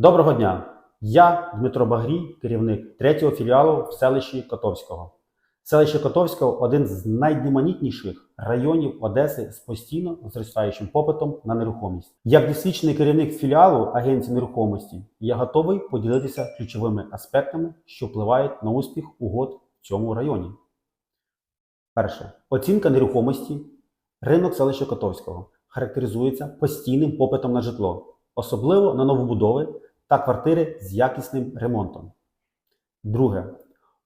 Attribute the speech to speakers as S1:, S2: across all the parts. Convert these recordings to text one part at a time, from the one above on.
S1: Доброго дня! Я Дмитро Багрій, керівник третього філіалу в селищі Котовського. Селище Котовського один з найдинамітніших районів Одеси з постійно зростаючим попитом на нерухомість. Як досвідчений керівник філіалу Агенції нерухомості, я готовий поділитися ключовими аспектами, що впливають на успіх угод в цьому районі. Перше. Оцінка нерухомості. Ринок селища Котовського характеризується постійним попитом на житло, особливо на новобудови та квартири з якісним ремонтом. Друге.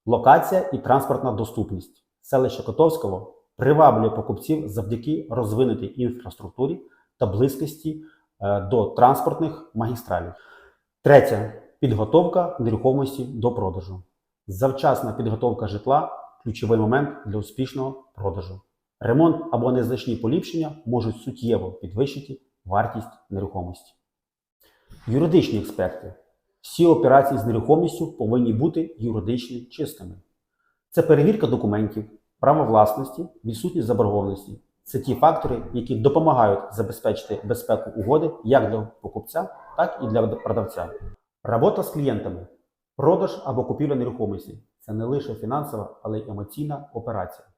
S1: Локація і транспортна доступність. Селище Котовського приваблює покупців завдяки розвинутій інфраструктурі та близькості е, до транспортних магістралів. Третє. Підготовка нерухомості до продажу. Завчасна підготовка житла ключовий момент для успішного продажу. Ремонт або незначні поліпшення можуть суттєво підвищити вартість нерухомості. Юридичні експерти. Всі операції з нерухомістю повинні бути юридично чистими. Це перевірка документів, право власності, відсутність заборгованості. Це ті фактори, які допомагають забезпечити безпеку угоди як для покупця, так і для продавця. Робота з клієнтами, продаж або купівля нерухомості це не лише фінансова, але й емоційна операція.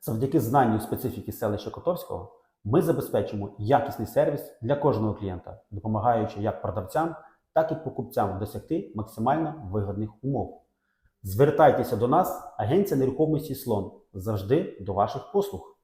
S1: Завдяки знанню специфіки селища Котовського ми забезпечимо якісний сервіс для кожного клієнта, допомагаючи як продавцям, так і покупцям досягти максимально вигідних умов. Звертайтеся до нас, агенція нерухомості Слон завжди до ваших послуг.